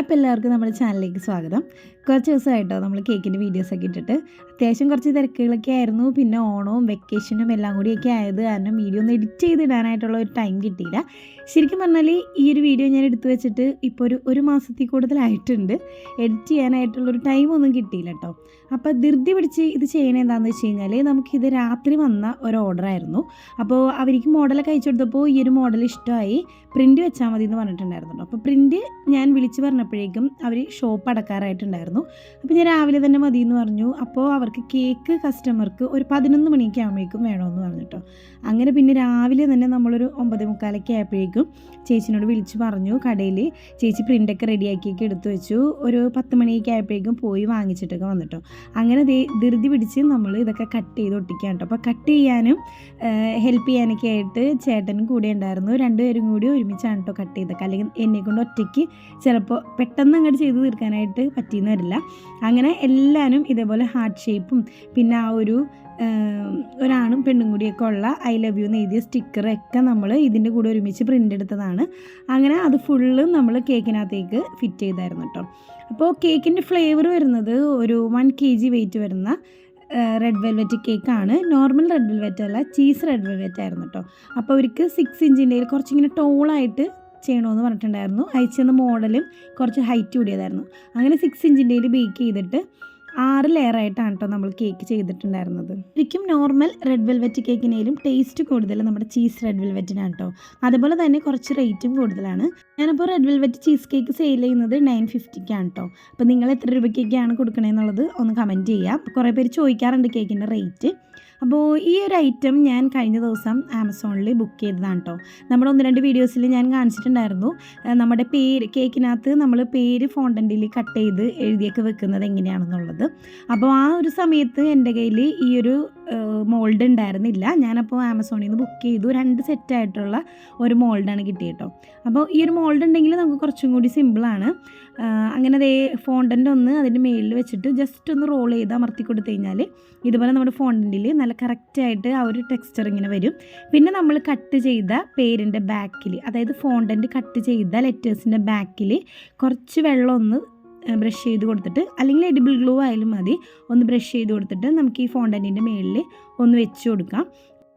അപ്പോൾ എല്ലാവർക്കും നമ്മുടെ ചാനലിലേക്ക് സ്വാഗതം. കുറച്ച് ദിവസമായിട്ടോ നമ്മൾ കേക്കിന്റെ വീഡിയോസൊക്കെ ഇട്ടിട്ട്. അത്യാവശ്യം കുറച്ച് തിരക്കുകളൊക്കെ ആയിരുന്നു. പിന്നെ ഓണവും വെക്കേഷനും എല്ലാം കൂടിയൊക്കെ ആയത് കാരണം വീഡിയോ ഒന്ന് എഡിറ്റ് ചെയ്തിടാനായിട്ടുള്ള ഒരു ടൈം കിട്ടിയില്ല. ശരിക്കും പറഞ്ഞാൽ ഈ ഒരു വീഡിയോ ഞാൻ എടുത്തു വെച്ചിട്ട് ഇപ്പോൾ ഒരു ഒരു മാസത്തിൽ കൂടുതലായിട്ടുണ്ട്. എഡിറ്റ് ചെയ്യാനായിട്ടുള്ളൊരു ടൈമൊന്നും കിട്ടിയില്ല കേട്ടോ അപ്പോൾ ധൃതി പിടിച്ച് ഇത് ചെയ്യണത് എന്താണെന്ന് വെച്ച് കഴിഞ്ഞാൽ നമുക്കിത് രാത്രി വന്ന ഒരു ഓർഡറായിരുന്നു അപ്പോൾ അവർക്ക് മോഡലൊക്കെ അയച്ചു കൊടുത്തപ്പോൾ ഈ ഒരു മോഡൽ ഇഷ്ടമായി. പ്രിന്റ് വെച്ചാൽ മതി എന്ന് പറഞ്ഞിട്ടുണ്ടായിരുന്നു അപ്പോൾ പ്രിന്റ് ഞാൻ വിളിച്ച് പറഞ്ഞപ്പോഴേക്കും അവർ ഷോപ്പ് അടക്കാറായിട്ടുണ്ടായിരുന്നു. അപ്പോൾ ഞാൻ രാവിലെ തന്നെ മതി എന്ന് പറഞ്ഞു. അപ്പോൾ അവർക്ക് കേക്ക് കസ്റ്റമർക്ക് ഒരു പതിനൊന്ന് മണിയൊക്കെ ആകുമ്പോഴേക്കും വേണമെന്ന് പറഞ്ഞിട്ടോ അങ്ങനെ പിന്നെ രാവിലെ തന്നെ നമ്മളൊരു ഒമ്പത് മുക്കാലൊക്കെ ആയപ്പോഴേക്കും ചേച്ചിനോട് വിളിച്ച് പറഞ്ഞു കടയിൽ ചേച്ചി പ്രിന്റൊക്കെ റെഡിയാക്കിയൊക്കെ എടുത്തു വെച്ചു. ഒരു പത്ത് മണിയൊക്കെ ആയപ്പോഴേക്കും പോയി വാങ്ങിച്ചിട്ടൊക്കെ വന്നിട്ടോ അങ്ങനെ ധൃതി പിടിച്ച് നമ്മൾ ഇതൊക്കെ കട്ട് ചെയ്ത് ഒട്ടിക്കാൻ കേട്ടോ അപ്പോൾ കട്ട് ചെയ്യാനും ഹെൽപ്പ് ചെയ്യാനൊക്കെ ആയിട്ട് ചേട്ടനും കൂടെ ഉണ്ടായിരുന്നു. രണ്ടുപേരും കൂടി ഒരുമിച്ചാണ് കേട്ടോ കട്ട് ചെയ്തൊക്കെ അല്ലെങ്കിൽ എന്നെ കൊണ്ട് ഒറ്റയ്ക്ക് ചിലപ്പോൾ പെട്ടെന്ന് അങ്ങോട്ട് ചെയ്ത് തീർക്കാനായിട്ട് പറ്റിയെന്ന് വരില്ല അങ്ങനെ എല്ലാവരും ഇതേപോലെ ഹാർട്ട് ഷേപ്പും പിന്നെ ആ ഒരു ഒരാണും പെണ്ണും കൂടിയൊക്കെ ഉള്ള ഐ ലവ് യു എഴുതിയ സ്റ്റിക്കറൊക്കെ നമ്മൾ ഇതിന്റെ കൂടെ ഒരുമിച്ച് പ്രിന്റ് എടുത്തതാണ്. അങ്ങനെ അത് ഫുള്ളും നമ്മൾ കേക്കിനകത്തേക്ക് ഫിറ്റ് ചെയ്തായിരുന്നു കേട്ടോ അപ്പോൾ കേക്കിന്റെ ഫ്ലേവർ വരുന്നത് ഒരു വൺ കെ ജി വെയിറ്റ് വരുന്ന റെഡ് വെൽവെറ്റ് കേക്കാണ് നോർമൽ റെഡ് വെൽവെറ്റ് അല്ല ചീസ് റെഡ് വെൽവെറ്റ് ആയിരുന്നു കേട്ടോ അപ്പോൾ അവർക്ക് സിക്സ് ഇഞ്ചിന്റെ കുറച്ചിങ്ങനെ ടോളായിട്ട് ചെയ്യണമെന്ന് പറഞ്ഞിട്ടുണ്ടായിരുന്നു. അയച്ചെന്ന മോഡലും കുറച്ച് ഹൈറ്റ് കൂടിയതായിരുന്നു. അങ്ങനെ സിക്സ് ഇഞ്ചിന്റെ ബേക്ക് ചെയ്തിട്ട് ആറ് ലെയറായിട്ടാണ് കേട്ടോ നമ്മൾ കേക്ക് ചെയ്തിട്ടുണ്ടായിരുന്നത്. ശരിക്കും നോർമൽ റെഡ് വെൽവെറ്റ് കേക്കിനേലും ടേസ്റ്റ് കൂടുതൽ നമ്മുടെ ചീസ് റെഡ് വെൽവെറ്റിനാണ് കേട്ടോ അതുപോലെ തന്നെ കുറച്ച് റേറ്റും കൂടുതലാണ്. ഞാനിപ്പോൾ red velvet cheese cake sale ചെയ്യുന്നത് നയൻ ഫിഫ്റ്റിക്കാണ് കേട്ടോ അപ്പോൾ നിങ്ങൾ എത്ര രൂപയ്ക്കൊക്കെയാണ് കൊടുക്കണേന്നുള്ളത് ഒന്ന് കമന്റ് ചെയ്യാം. കുറേ പേര് ചോദിക്കാറുണ്ട് കേക്കിന്റെ റേറ്റ് അപ്പോൾ ഈ ഒരു ഐറ്റം ഞാൻ കഴിഞ്ഞ ദിവസം ആമസോണിൽ ബുക്ക് ചെയ്തതാണ് കേട്ടോ നമ്മുടെ ഒന്ന് രണ്ട് വീഡിയോസിൽ ഞാൻ കാണിച്ചിട്ടുണ്ടായിരുന്നു. നമ്മുടെ പേര് കേക്കിനകത്ത് നമ്മൾ പേര് ഫോണ്ടന്റിൽ കട്ട് ചെയ്ത് എഴുതിയൊക്കെ വെക്കുന്നത് എങ്ങനെയാണെന്നുള്ളത്. അപ്പോൾ ആ ഒരു സമയത്ത് എന്റെ കയ്യിൽ ഈ ഒരു മോൾഡ് ഉണ്ടായിരുന്നില്ല. ഞാനപ്പോൾ ആമസോണിൽ നിന്ന് ബുക്ക് ചെയ്തു. രണ്ട് സെറ്റായിട്ടുള്ള ഒരു മോൾഡാണ് കിട്ടിയിട്ടോ കേട്ടോ അപ്പോൾ ഈ ഒരു മോൾഡ് ഉണ്ടെങ്കിൽ നമുക്ക് കുറച്ചും കൂടി സിമ്പിളാണ് അങ്ങനെ അതേ ഫോണ്ടന്റ് ഒന്ന് അതിന്റെ മേളിൽ വെച്ചിട്ട് ജസ്റ്റ് ഒന്ന് റോൾ ചെയ്ത് അമർത്തി കൊടുത്തു കഴിഞ്ഞാൽ ഇതുപോലെ നമ്മുടെ ഫോണ്ടന്റിൽ നല്ല കറക്റ്റായിട്ട് ആ ഒരു ടെക്സ്ചർ ഇങ്ങനെ വരും. പിന്നെ നമ്മൾ കട്ട് ചെയ്ത പേരിന്റെ ബാക്കിൽ അതായത് ഫോണ്ടന്റ് കട്ട് ചെയ്ത ലെറ്റേഴ്സിന്റെ ബാക്കിൽ കുറച്ച് വെള്ളം ഒന്ന് ബ്രഷ് ചെയ്ത് കൊടുത്തിട്ട് അല്ലെങ്കിൽ എഡിബിൾ ഗ്ലൂ ആയാലും മതി ഒന്ന് ബ്രഷ് ചെയ്ത് കൊടുത്തിട്ട് നമുക്ക് ഈ ഫോണ്ടന്റിന്റെ മേളിൽ ഒന്ന് വെച്ച് കൊടുക്കാം.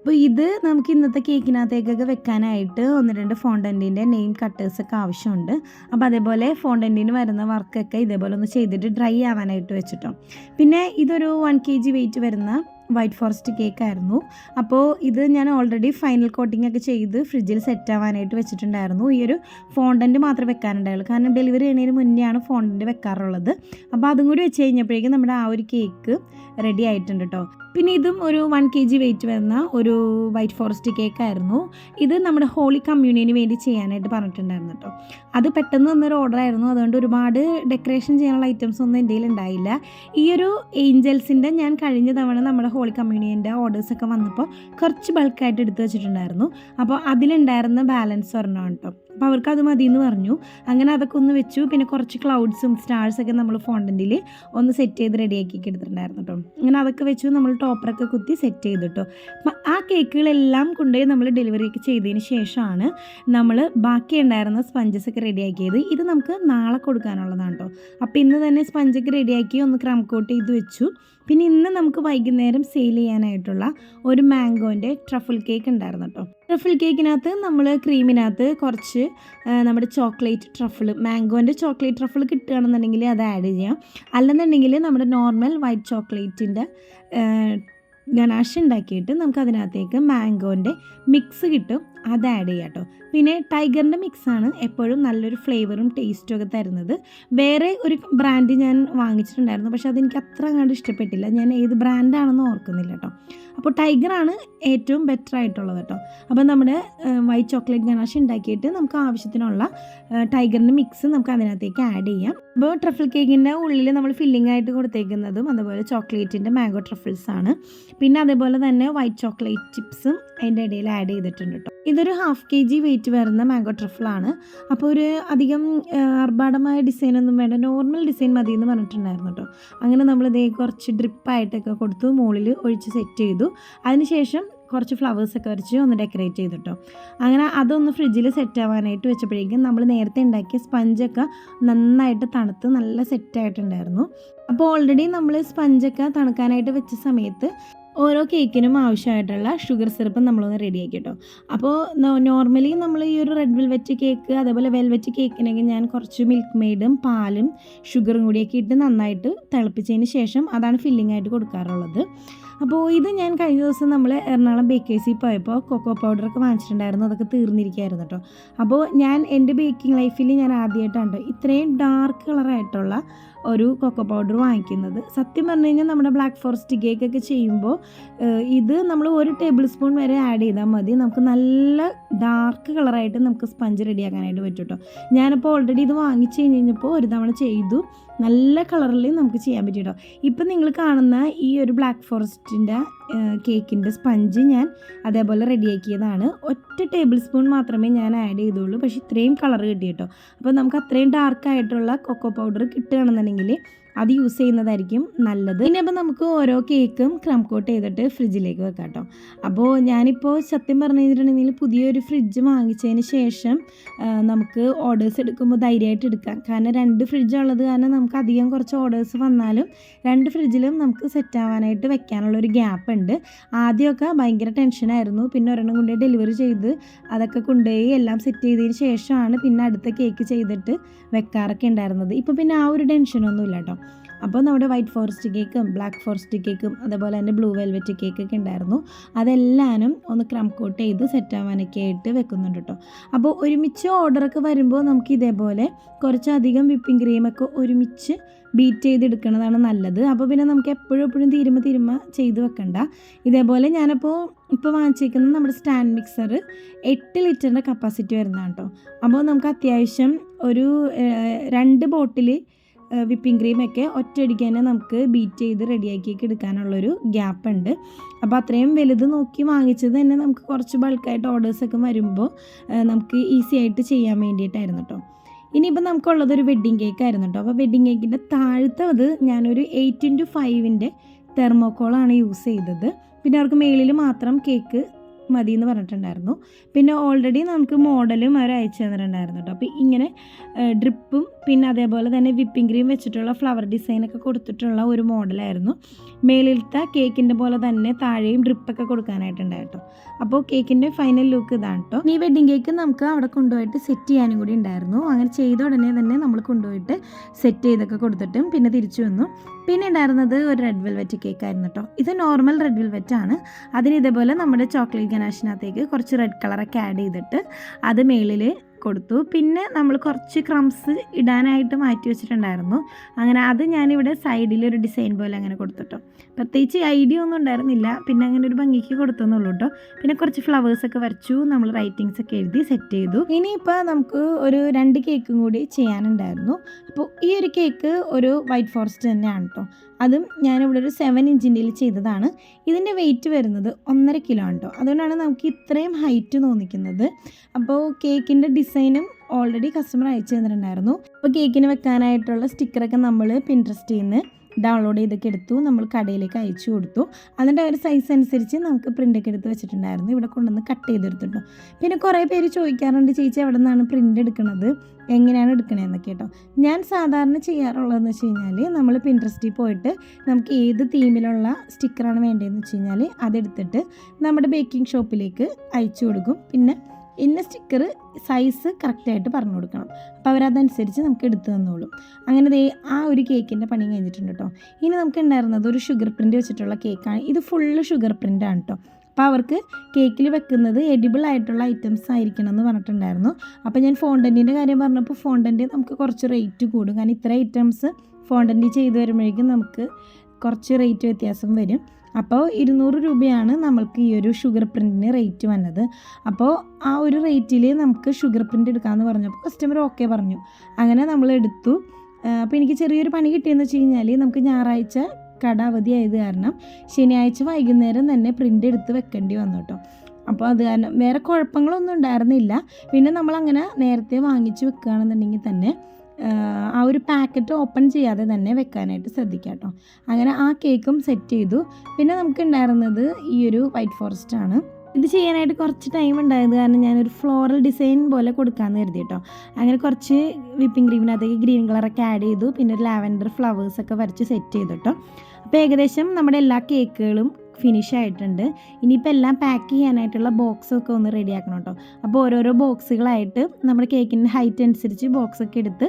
അപ്പോൾ ഇത് നമുക്ക് ഇന്നത്തെ കേക്കിനകത്തേക്കൊക്കെ വെക്കാനായിട്ട് ഒന്ന് രണ്ട് ഫോണ്ടന്റിന്റെ നെയിം കട്ടേഴ്സൊക്കെ ആവശ്യമുണ്ട്. അപ്പോൾ അതേപോലെ ഫോണ്ടന്റിന് വരുന്ന വർക്കൊക്കെ ഇതേപോലെ ഒന്ന് ചെയ്തിട്ട് ഡ്രൈ ആവാനായിട്ട് വെച്ചിട്ടോ. പിന്നെ ഇതൊരു വൺ കെ ജി വെയിറ്റ് വരുന്ന വൈറ്റ് ഫോറസ്റ്റ് കേക്ക് ആയിരുന്നു അപ്പോൾ ഇത് ഞാൻ ഓൾറെഡി ഫൈനൽ കോട്ടിംഗ് ഒക്കെ ചെയ്ത് ഫ്രിഡ്ജിൽ സെറ്റ് ആവാനായിട്ട് വെച്ചിട്ടുണ്ടായിരുന്നു. ഈ ഒരു ഫോണ്ടന്റ് മാത്രമേ വെക്കാനുണ്ടായുള്ളൂ. കാരണം ഡെലിവറി ചെയ്യുന്നതിന് മുന്നെയാണ് ഫോണ്ടന്റ് വെക്കാറുള്ളത്. അപ്പോൾ അതും കൂടി വെച്ച് കഴിഞ്ഞപ്പോഴേക്കും നമ്മുടെ ആ ഒരു കേക്ക് റെഡി ആയിട്ടുണ്ട് കേട്ടോ പിന്നെ ഇതും ഒരു വൺ കെ ജി വെയിറ്റ് വരുന്ന ഒരു വൈറ്റ് ഫോറസ്റ്റ് കേക്ക് ആയിരുന്നു. ഇത് നമ്മുടെ ഹോളി കമ്മ്യൂണിന് വേണ്ടി ചെയ്യാനായിട്ട് പറഞ്ഞിട്ടുണ്ടായിരുന്നു കേട്ടോ അത് പെട്ടെന്ന് വന്നൊരു ഓർഡർ ആയിരുന്നു. അതുകൊണ്ട് ഒരുപാട് ഡെക്കറേഷൻ ചെയ്യാനുള്ള ഐറ്റംസ് ഒന്നും എന്റെ ഉണ്ടായില്ല. ഈ ഒരു ഏഞ്ചൽസിന്റെ ഞാൻ കഴിഞ്ഞ തവണ നമ്മുടെ ഹോളി കമ്മ്യൂണിയന്റെ ഓർഡേഴ്സൊക്കെ വന്നപ്പോൾ കുറച്ച് ബൾക്കായിട്ട് എടുത്തു വെച്ചിട്ടുണ്ടായിരുന്നു. അപ്പോൾ അതിലുണ്ടായിരുന്ന ബാലൻസ് ഒരെണ്ണമാണ് കേട്ടോ. അപ്പോൾ അവർക്ക് അത് മതി എന്ന് പറഞ്ഞു. അങ്ങനെ അതൊക്കെ ഒന്ന് വെച്ചു. പിന്നെ കുറച്ച് ക്ലൗഡ്സും സ്റ്റാർസൊക്കെ നമ്മൾ ഫോണ്ടന്റിൽ ഒന്ന് സെറ്റ് ചെയ്ത് റെഡിയാക്കി എടുത്തിട്ടുണ്ടായിരുന്നു കേട്ടോ. അങ്ങനെ അതൊക്കെ വെച്ചു നമ്മൾ ടോപ്പറൊക്കെ കുത്തി സെറ്റ് ചെയ്തു കേട്ടോ. ആ കേക്കുകളെല്ലാം കൊണ്ടുപോയി നമ്മൾ ഡെലിവറി ഒക്കെ ചെയ്തതിന് ശേഷമാണ് നമ്മൾ ബാക്കി ഉണ്ടായിരുന്ന സ്പഞ്ചസ് ഒക്കെ റെഡിയാക്കിയത് ഇത് നമുക്ക് നാളെ കൊടുക്കാനുള്ളതാണ് കേട്ടോ. അപ്പോൾ ഇന്ന് തന്നെ സ്പഞ്ചൊക്കെ റെഡിയാക്കി ഒന്ന് ക്രം കോട്ട് ചെയ്ത് വെച്ചു. പിന്നെ ഇന്ന് നമുക്ക് വൈകുന്നേരം സെയിൽ ചെയ്യാനായിട്ടുള്ള ഒരു മാംഗോന്റെ ട്രഫിൾ കേക്ക് ഉണ്ടായിരുന്നു കേട്ടോ ട്രഫിൾ കേക്കിനകത്ത് നമ്മൾ ക്രീമിനകത്ത് കുറച്ച് നമ്മുടെ ചോക്ലേറ്റ് ട്രഫിൾ മാംഗോന്റെ ചോക്ലേറ്റ് ട്രഫിൾ കിട്ടുകയാണെന്നുണ്ടെങ്കിൽ അത് ആഡ് ചെയ്യാം. അല്ലെന്നുണ്ടെങ്കിൽ നമ്മുടെ നോർമൽ വൈറ്റ് ചോക്ലേറ്റിന്റെ ഗണാഷ് ഉണ്ടാക്കിയിട്ട് നമുക്ക് അതിനകത്തേക്ക് മാംഗോന്റെ മിക്സ് കിട്ടും. അത് ആഡ് ചെയ്യാം കേട്ടോ പിന്നെ ടൈഗറിന്റെ മിക്സാണ് എപ്പോഴും നല്ലൊരു ഫ്ലേവറും ടേസ്റ്റും ഒക്കെ തരുന്നത്. വേറെ ഒരു ബ്രാൻഡ് ഞാൻ വാങ്ങിച്ചിട്ടുണ്ടായിരുന്നു. പക്ഷെ അതെനിക്ക് അത്ര അങ്ങോട്ട് ഇഷ്ടപ്പെട്ടില്ല. ഞാൻ ഏത് ബ്രാൻഡാണെന്ന് ഓർക്കുന്നില്ല കേട്ടോ അപ്പോൾ ടൈഗറാണ് ഏറ്റവും ബെറ്റർ ആയിട്ടുള്ളത് കേട്ടോ അപ്പോൾ നമ്മുടെ വൈറ്റ് ചോക്ലേറ്റ് ഗണാഷ് ഉണ്ടാക്കിയിട്ട് നമുക്ക് ആവശ്യത്തിനുള്ള ടൈഗറിന്റെ മിക്സ് നമുക്ക് അതിനകത്തേക്ക് ആഡ് ചെയ്യാം. അപ്പോൾ ട്രഫിൾ കേക്കിന്റെ ഉള്ളിൽ നമ്മൾ ഫില്ലിംഗ് ആയിട്ട് കൊടുത്തേക്കുന്നതും അതുപോലെ ചോക്ലേറ്റിന്റെ മാംഗോ ട്രഫിൾസ് ആണ്. പിന്നെ അതേപോലെ തന്നെ വൈറ്റ് ചോക്ലേറ്റ് ചിപ്സും അതിന്റെ ഇടയിൽ ആഡ് ചെയ്തിട്ടുണ്ട് കേട്ടോ ഇതൊരു ഹാഫ് കെ ജി വെയിറ്റ് വരുന്ന മാംഗോ ട്രഫിളാണ് അപ്പോൾ ഒരു അധികം അർഭാടമായ ഡിസൈനൊന്നും വേണ്ട. നോർമൽ ഡിസൈൻ മതി എന്ന് പറഞ്ഞിട്ടുണ്ടായിരുന്നു കേട്ടോ അങ്ങനെ നമ്മൾ ഇതേ കുറച്ച് ഡ്രിപ്പായിട്ടൊക്കെ കൊടുത്തു മുകളിൽ ഒഴിച്ച് സെറ്റ് ചെയ്തു. അതിനുശേഷം കുറച്ച് ഫ്ലവേഴ്സൊക്കെ വരച്ച് ഒന്ന് ഡെക്കറേറ്റ് ചെയ്തു കേട്ടോ അങ്ങനെ അതൊന്ന് ഫ്രിഡ്ജിൽ സെറ്റ് ആവാനായിട്ട് വെച്ചപ്പോഴേക്കും നമ്മൾ നേരത്തെ ഉണ്ടാക്കിയ സ്പഞ്ചൊക്കെ നന്നായിട്ട് തണുത്ത് നല്ല സെറ്റായിട്ടുണ്ടായിരുന്നു അപ്പോൾ ഓൾറെഡി നമ്മൾ സ്പഞ്ചൊക്കെ തണുക്കാനായിട്ട് വെച്ച സമയത്ത് ഓരോ കേക്കിനും ആവശ്യമായിട്ടുള്ള ഷുഗർ സിറപ്പ് നമ്മളൊന്ന് റെഡിയാക്കി കേട്ടോ അപ്പോൾ നോർമലി നമ്മൾ ഈ ഒരു റെഡ് വെൽവെറ്റ് കേക്ക് അതേപോലെ വെൽവെറ്റ് കേക്കിനൊക്കെ ഞാൻ കുറച്ച് മിൽക്ക് മെയ്ഡും പാലും ഷുഗറും കൂടിയൊക്കെ ഇട്ട് നന്നായിട്ട് തിളപ്പിച്ചതിന് ശേഷം അതാണ് ഫില്ലിംഗ് ആയിട്ട് കൊടുക്കാറുള്ളത്. അപ്പോൾ ഇത് ഞാൻ കഴിഞ്ഞ ദിവസം നമ്മൾ എറണാകുളം ബേക്കേഴ്സിൽ പോയപ്പോൾ കൊക്കോ പൗഡറൊക്കെ വാങ്ങിച്ചിട്ടുണ്ടായിരുന്നു. അതൊക്കെ തീർന്നിരിക്കുകയായിരുന്നു കേട്ടോ. അപ്പോൾ ഞാൻ എന്റെ ബേക്കിംഗ് ലൈഫിൽ ഞാൻ ആദ്യമായിട്ടാണ് ഇത്രയും ഡാർക്ക് കളറായിട്ടുള്ള ഒരു കൊക്കോ പൗഡർ വാങ്ങിക്കുന്നത്. സത്യം പറഞ്ഞു കഴിഞ്ഞാൽ നമ്മുടെ ബ്ലാക്ക് ഫോറസ്റ്റ് കേക്കൊക്കെ ചെയ്യുമ്പോൾ ഇത് നമ്മൾ ഒരു ടേബിൾ സ്പൂൺ വരെ ആഡ് ചെയ്താൽ മതി. നമുക്ക് നല്ല ഡാർക്ക് കളറായിട്ട് നമുക്ക് സ്പഞ്ച് റെഡിയാക്കാനായിട്ട് പറ്റും കേട്ടോ ഞാനിപ്പോൾ ഓൾറെഡി ഇത് വാങ്ങിച്ച് കഴിഞ്ഞ് കഴിഞ്ഞപ്പോൾ ഒരു തവണ ചെയ്തു. നല്ല കളറിൽ നമുക്ക് ചെയ്യാൻ പറ്റും കേട്ടോ ഇപ്പം നിങ്ങൾ കാണുന്ന ഈ ഒരു ബ്ലാക്ക് ഫോറസ്റ്റിന്റെ കേക്കിന്റെ സ്പഞ്ച് ഞാൻ അതേപോലെ റെഡിയാക്കിയതാണ് ഒറ്റ ടേബിൾ സ്പൂൺ മാത്രമേ ഞാൻ ആഡ് ചെയ്തുള്ളൂ. പക്ഷേ ഇത്രയും കളർ കിട്ടി കേട്ടോ അപ്പോൾ നമുക്ക് അത്രയും ഡാർക്കായിട്ടുള്ള കൊക്കോ പൗഡർ കിട്ടുകയാണെന്നുണ്ടെങ്കിൽ അത് യൂസ് ചെയ്യുന്നതായിരിക്കും നല്ലത്. ഇനി അപ്പോൾ നമുക്ക് ഓരോ കേക്കും ക്രം കോട്ട് ചെയ്തിട്ട് ഫ്രിഡ്ജിലേക്ക് വെക്കാം കേട്ടോ. അപ്പോൾ ഞാനിപ്പോൾ സത്യം പറഞ്ഞു കഴിഞ്ഞിട്ടുണ്ടെങ്കിൽ പുതിയൊരു ഫ്രിഡ്ജ് വാങ്ങിച്ചതിന് ശേഷം നമുക്ക് ഓർഡേഴ്സ് എടുക്കുമ്പോൾ ധൈര്യമായിട്ട് എടുക്കാം. കാരണം രണ്ട് ഫ്രിഡ്ജ് ഉള്ളത് കാരണം നമുക്ക് അധികം കുറച്ച് ഓർഡേഴ്സ് വന്നാലും രണ്ട് ഫ്രിഡ്ജിലും നമുക്ക് സെറ്റ് ആവാനായിട്ട് വെക്കാനുള്ളൊരു ഗ്യാപ്പ് ഉണ്ട്. ആദ്യമൊക്കെ ഭയങ്കര ടെൻഷനായിരുന്നു പിന്നെ ഒരെണ്ണം കൊണ്ടുപോയി ഡെലിവറി ചെയ്ത് അതൊക്കെ കൊണ്ടുപോയി എല്ലാം സെറ്റ് ചെയ്തതിന് ശേഷമാണ് പിന്നെ അടുത്ത കേക്ക് ചെയ്തിട്ട് വെക്കാറൊക്കെ ഉണ്ടായിരുന്നത്. ഇപ്പോൾ പിന്നെ ആ ഒരു ടെൻഷനൊന്നും ഇല്ല കേട്ടോ. അപ്പോൾ നമ്മുടെ വൈറ്റ് ഫോറസ്റ്റ് കേക്കും ബ്ലാക്ക് ഫോറസ്റ്റ് കേക്കും അതേപോലെ തന്നെ ബ്ലൂ വെൽവെറ്റ് കേക്കൊക്കെ ഉണ്ടായിരുന്നു. അതെല്ലാനും ഒന്ന് ക്രം കോട്ട് ചെയ്ത് സെറ്റ് ആവാനൊക്കെ ആയിട്ട് വെക്കുന്നുണ്ട് കേട്ടോ. അപ്പോൾ ഒരുമിച്ച് ഓർഡറൊക്കെ വരുമ്പോൾ നമുക്ക് ഇതേപോലെ കുറച്ചധികം വിപ്പിംഗ് ക്രീമൊക്കെ ഒരുമിച്ച് ബീറ്റ് ചെയ്തെടുക്കുന്നതാണ് നല്ലത്. അപ്പോൾ പിന്നെ നമുക്ക് എപ്പോഴും എപ്പോഴും തീരുമ തീരുമ ചെയ്ത് വെക്കണ്ട. ഇതേപോലെ ഞാനിപ്പോൾ ഇപ്പോൾ വാങ്ങിച്ചിരിക്കുന്നത് നമ്മുടെ സ്റ്റാൻഡ് മിക്സർ എട്ട് ലിറ്ററിന്റെ കപ്പാസിറ്റി വരുന്നതാണ് കേട്ടോ. അപ്പോൾ നമുക്ക് അത്യാവശ്യം ഒരു രണ്ട് ബോട്ടിൽ വിപ്പിംഗ് ക്രീമൊക്കെ ഒറ്റയടിക്ക് തന്നെ നമുക്ക് ബീറ്റ് ചെയ്ത് റെഡിയാക്കിയൊക്കെ എടുക്കാനുള്ളൊരു ഗ്യാപ്പ് ഉണ്ട് അപ്പോൾ അത്രയും വലുത് നോക്കി വാങ്ങിച്ചത് തന്നെ നമുക്ക് കുറച്ച് ബൾക്കായിട്ട് ഓർഡേഴ്സൊക്കെ വരുമ്പോൾ നമുക്ക് ഈസി ആയിട്ട് ചെയ്യാൻ വേണ്ടിയിട്ടായിരുന്നു കേട്ടോ. ഇനിയിപ്പോൾ നമുക്കുള്ളത് ഒരു വെഡ്ഡിങ് കേക്ക് ആയിരുന്നു കേട്ടോ. അപ്പോൾ വെഡ്ഡിങ് കേക്കിന്റെ താഴത്തെ അത് ഞാനൊരു എയ്റ്റ് ഇന്റു ഫൈവിന്റെ തെർമോക്കോളാണ് യൂസ് ചെയ്തത്. പിന്നെ അവർക്ക് മേളിൽ മാത്രം കേക്ക് മതി എന്ന് പറഞ്ഞിട്ടുണ്ടായിരുന്നു. പിന്നെ ഓൾറെഡി നമുക്ക് മോഡലും അവർ അയച്ചു തന്നിട്ടുണ്ടായിരുന്നു കേട്ടോ അപ്പോൾ ഇങ്ങനെ ഡ്രിപ്പും പിന്നെ അതേപോലെ തന്നെ വിപ്പിംഗ് ക്രീം വെച്ചിട്ടുള്ള ഫ്ലവർ ഡിസൈനൊക്കെ കൊടുത്തിട്ടുള്ള ഒരു മോഡലായിരുന്നു മേളിലത്തെ കേക്കിന്റെ പോലെ തന്നെ താഴെയും ഡ്രിപ്പൊക്കെ കൊടുക്കാനായിട്ടുണ്ടായിട്ടോ അപ്പോൾ കേക്കിന്റെ ഫൈനൽ ലുക്ക് ഇതാണ് കേട്ടോ ഈ വെഡിങ് കേക്ക് നമുക്ക് അവിടെ കൊണ്ടുപോയിട്ട് സെറ്റ് ചെയ്യാനും കൂടി ഉണ്ടായിരുന്നു. അങ്ങനെ ചെയ്ത ഉടനെ തന്നെ നമ്മൾ കൊണ്ടുപോയിട്ട് സെറ്റ് ചെയ്തൊക്കെ കൊടുത്തിട്ടും പിന്നെ തിരിച്ചു വന്നു. പിന്നെ ഉണ്ടായിരുന്നത് ഒരു റെഡ് വെൽവെറ്റ് കേക്ക് ആയിരുന്നു കേട്ടോ ഇത് നോർമൽ റെഡ് വെൽവെറ്റ് ആണ്. അതിന് ഇതേപോലെ നമ്മുടെ ചോക്ലേറ്റ് ഗനാഷിനകത്തേക്ക് കുറച്ച് റെഡ് കളറൊക്കെ ആഡ് ചെയ്തിട്ട് അത് മേളിൽ കൊടുത്തു. പിന്നെ നമ്മൾ കുറച്ച് ക്രംസ് ഇടാനായിട്ട് മാറ്റി വെച്ചിട്ടുണ്ടായിരുന്നു. അങ്ങനെ അത് ഞാനിവിടെ സൈഡിൽ ഒരു ഡിസൈൻ പോലെ അങ്ങനെ കൊടുത്തിട്ടോ. പ്രത്യേകിച്ച് ഐഡിയ ഒന്നും ഉണ്ടായിരുന്നില്ല. പിന്നെ അങ്ങനെ ഒരു ഭംഗിക്ക് കൊടുത്തെന്നുള്ളൂ കേട്ടോ പിന്നെ കുറച്ച് ഫ്ലവേഴ്സ് ഒക്കെ വരച്ചു. നമ്മൾ റൈറ്റിങ്സ് ഒക്കെ എഴുതി സെറ്റ് ചെയ്തു. ഇനിയിപ്പോൾ നമുക്ക് ഒരു രണ്ട് കേക്കും കൂടി ചെയ്യാനുണ്ടായിരുന്നു. അപ്പോൾ ഈ ഒരു കേക്ക് ഒരു വൈറ്റ് ഫോറസ്റ്റ് തന്നെയാണ് കേട്ടോ അതും ഞാനിവിടെ ഒരു സെവൻ ഇഞ്ചിന്റെ ചെയ്തതാണ്. ഇതിന്റെ വെയിറ്റ് വരുന്നത് ഒന്നര കിലോ ആണ് കേട്ടോ അതുകൊണ്ടാണ് നമുക്ക് ഇത്രയും ഹൈറ്റ് തോന്നിക്കുന്നത്. അപ്പോൾ കേക്കിന്റെ ഡിസൈനും ഓൾറെഡി കസ്റ്റമർ അയച്ചു തന്നിട്ടുണ്ടായിരുന്നു. അപ്പോൾ കേക്കിന് വെക്കാനായിട്ടുള്ള സ്റ്റിക്കറൊക്കെ നമ്മൾ പിൻട്രസ്റ്റ് നിന്ന് ഡൗൺലോഡ് ചെയ്തൊക്കെ എടുത്തു നമ്മൾ കടയിലേക്ക് അയച്ചു കൊടുത്തു. അതിന്റെ ഒരു സൈസ് അനുസരിച്ച് നമുക്ക് പ്രിന്റൊക്കെ എടുത്ത് വെച്ചിട്ടുണ്ടായിരുന്നു. ഇവിടെ കൊണ്ടുവന്ന് കട്ട് ചെയ്തെടുത്തിട്ടു പിന്നെ കുറേ പേര് ചോദിക്കാറുണ്ട് ചേച്ചി എവിടെ നിന്നാണ് പ്രിന്റ് എടുക്കുന്നത് എങ്ങനെയാണ് എടുക്കണതെന്നൊക്കെ കേട്ടോ. ഞാൻ സാധാരണ ചെയ്യാറുള്ളതെന്ന് വെച്ച് കഴിഞ്ഞാൽ നമ്മൾ പിൻട്രസ്റ്റിൽ പോയിട്ട് നമുക്ക് ഏത് തീമിലുള്ള സ്റ്റിക്കറാണ് വേണ്ടതെന്ന് വെച്ച് കഴിഞ്ഞാൽ അതെടുത്തിട്ട് നമ്മുടെ ബേക്കിംഗ് ഷോപ്പിലേക്ക് അയച്ചു കൊടുക്കും. പിന്നെ ഇന്ന സ്റ്റിക്കർ സൈസ് കറക്റ്റായിട്ട് പറഞ്ഞു കൊടുക്കണം. അപ്പോൾ അവരതനുസരിച്ച് നമുക്ക് എടുത്തു തന്നോളും. അങ്ങനെ ദേ ആ ഒരു കേക്കിന്റെ പണി കഴിഞ്ഞിട്ടുണ്ട് കേട്ടോ ഇനി നമുക്ക് ഉണ്ടായിരുന്നത് ഒരു ഷുഗർ പ്രിന്റ് വെച്ചിട്ടുള്ള കേക്കാണ് ഇത് ഫുള്ള് ഷുഗർ പ്രിന്റാണ് കേട്ടോ അപ്പോൾ അവർക്ക് കേക്കിൽ വെക്കുന്നത് എഡിബിൾ ആയിട്ടുള്ള ഐറ്റംസ് ആയിരിക്കണം എന്ന് പറഞ്ഞിട്ടുണ്ടായിരുന്നു. അപ്പോൾ ഞാൻ ഫോണ്ടന്റിന്റെ കാര്യം പറഞ്ഞപ്പോൾ ഫോണ്ടന്റ് നമുക്ക് കുറച്ച് റേറ്റ് കൂടും. കാരണം ഇത്ര ഐറ്റംസ് ഫോണ്ടന്റ് ചെയ്ത് വരുമ്പോഴേക്കും നമുക്ക് കുറച്ച് റേറ്റ് വ്യത്യാസം വരും. അപ്പോൾ ഇരുന്നൂറ് രൂപയാണ് നമ്മൾക്ക് ഈ ഒരു ഷുഗർ പ്രിന്റിന് റേറ്റ് വന്നത്. അപ്പോൾ ആ ഒരു റേറ്റിൽ നമുക്ക് ഷുഗർ പ്രിന്റ് എടുക്കാമെന്ന് പറഞ്ഞപ്പോൾ കസ്റ്റമർ ഓക്കെ പറഞ്ഞു. അങ്ങനെ നമ്മൾ എടുത്തു. അപ്പോൾ എനിക്ക് ചെറിയൊരു പണി കിട്ടിയെന്ന് വെച്ച് കഴിഞ്ഞാൽ നമുക്ക് ഞായറാഴ്ച കട അവധിയായത് കാരണം ശനിയാഴ്ച വൈകുന്നേരം തന്നെ പ്രിന്റ് എടുത്ത് വെക്കേണ്ടി വന്നു കേട്ടോ. അപ്പോൾ അത് കാരണം വേറെ കുഴപ്പങ്ങളൊന്നും ഉണ്ടായിരുന്നില്ല. പിന്നെ നമ്മളങ്ങനെ നേരത്തെ വാങ്ങിച്ച് വെക്കുകയാണെന്നുണ്ടെങ്കിൽ തന്നെ ആ ഒരു പാക്കറ്റ് ഓപ്പൺ ചെയ്യാതെ തന്നെ വെക്കാനായിട്ട് ശ്രദ്ധിക്കുക കേട്ടോ. അങ്ങനെ ആ കേക്കും സെറ്റ് ചെയ്തു. പിന്നെ നമുക്ക് ഉണ്ടായിരുന്നത് ഈ ഒരു വൈറ്റ് ഫോറസ്റ്റ് ആണ്. ഇത് ചെയ്യാനായിട്ട് കുറച്ച് ടൈം ഉണ്ടായത് കാരണം ഞാനൊരു ഫ്ലോറൽ ഡിസൈൻ പോലെ കൊടുക്കാമെന്ന് കരുതി കേട്ടോ. അങ്ങനെ കുറച്ച് വിപ്പിംഗ് ക്രീമിനകത്തേക്ക് ഗ്രീൻ കളറൊക്കെ ആഡ് ചെയ്തു. പിന്നെ ഒരു ലാവൻഡർ ഫ്ലവേഴ്സൊക്കെ വരച്ച് സെറ്റ് ചെയ്തു കേട്ടോ. അപ്പോൾ ഏകദേശം നമ്മുടെ എല്ലാ കേക്കുകളും ഫിനിഷ് ആയിട്ടുണ്ട്. ഇനിയിപ്പോൾ എല്ലാം പാക്ക് ചെയ്യാനായിട്ടുള്ള ബോക്സൊക്കെ ഒന്ന് റെഡി ആക്കണം കേട്ടോ. അപ്പോൾ ഓരോരോ ബോക്സുകളായിട്ട് നമ്മൾ കേക്കിന്റെ ഹൈറ്റ് അനുസരിച്ച് ബോക്സൊക്കെ എടുത്ത്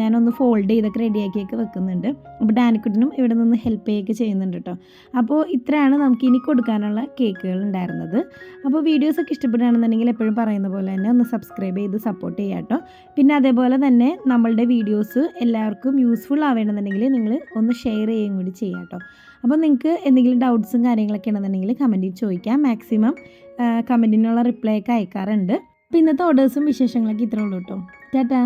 ഞാനൊന്ന് ഫോൾഡ് ചെയ്തൊക്കെ റെഡിയാക്കിയൊക്കെ വെക്കുന്നുണ്ട്. അപ്പോൾ ഡാനിക്കുട്ടിനും ഇവിടെ നിന്ന് ഹെൽപ്പ് ചെയ്യുകയൊക്കെ ചെയ്യുന്നുണ്ട് കേട്ടോ. അപ്പോൾ ഇത്രയാണ് നമുക്ക് ഇനി കൊടുക്കാനുള്ള കേക്കുകൾ ഉണ്ടായിരുന്നത്. അപ്പോൾ വീഡിയോസൊക്കെ ഇഷ്ടപ്പെടുകയാണെന്നുണ്ടെങ്കിൽ എപ്പോഴും പറയുന്ന പോലെ തന്നെ ഒന്ന് സബ്സ്ക്രൈബ് ചെയ്ത് സപ്പോർട്ട് ചെയ്യാം കേട്ടോ. പിന്നെ അതേപോലെ തന്നെ നമ്മളുടെ വീഡിയോസ് എല്ലാവർക്കും യൂസ്ഫുൾ ആവേണമെന്നുണ്ടെങ്കിൽ നിങ്ങൾ ഒന്ന് ഷെയർ ചെയ്യുകയും കൂടി ചെയ്യാം കേട്ടോ. അപ്പോൾ നിങ്ങൾക്ക് എന്തെങ്കിലും ഡൗട്ട്സും കാര്യങ്ങളൊക്കെ ഉണ്ടെന്നുണ്ടെങ്കിൽ കമന്റിൽ ചോദിക്കാം. മാക്സിമം കമന്റിനുള്ള റിപ്ലൈ ഒക്കെ അയക്കാറുണ്ട്. അപ്പോൾ ഇന്നത്തെ ഓർഡേഴ്സും വിശേഷങ്ങളൊക്കെ ഇത്രേ ഉള്ളൂ കേട്ടോ ടാറ്റാ.